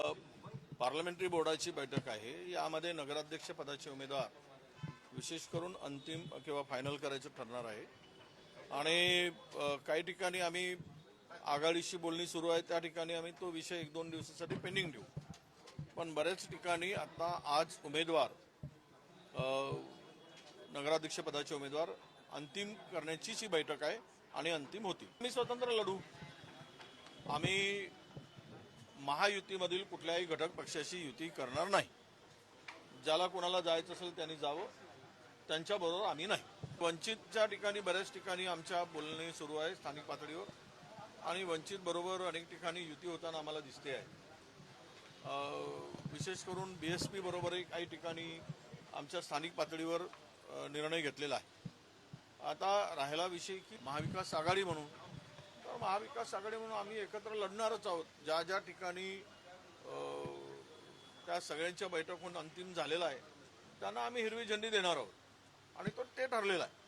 Parliamentary बोर्डाची बैठक आहे. यामध्ये नगराध्यक्ष पदाचे उमेदवार विशेष करून अंतिम किंवा फायनल करायचं ठरणार आहे. आणि काही ठिकाणी आम्ही आघाडीशी बोलणी सुरू आहे. त्या ठिकाणी आम्ही तो विषय एक दोन दिवसासाठी पेंडिंग ठेवू पण बऱ्याच ठिकाणी आता आज उमेदवार नगराध्यक्ष पदाचे उमेदवार अंतिम करण्याचीच ही बैठक आहे आणि अंतिम होती मी स्वतंत्र लढू. आम्ही महायुतीमधील कुठल्याही घटक पक्षाशी युती करणार नाही. ज्याला कोणाला जायचं असेल त्यांनी जावं. त्यांच्याबरोबर आम्ही नाही. वंचितच्या ठिकाणी बऱ्याच ठिकाणी आमच्या बोलणे सुरू आहे स्थानिक पातळीवर. आणि वंचित बरोबर अनेक ठिकाणी युती होताना आम्हाला दिसते आहे. विशेष करून बी एस पी बरोबरही काही ठिकाणी आमच्या स्थानिक पातळीवर निर्णय घेतलेला आहे. आता राहिला विषय की महाविकास आघाडी म्हणून महाविकास आघाडी म्हणून आम्ही एकत्र लढणारच आहोत. ज्या ज्या ठिकाणी त्या सगळ्यांच्या बैठक होऊन अंतिम झालेला आहे त्यांना आम्ही हिरवी झेंडी देणार आहोत. आणि तो ते ठरलेला आहे.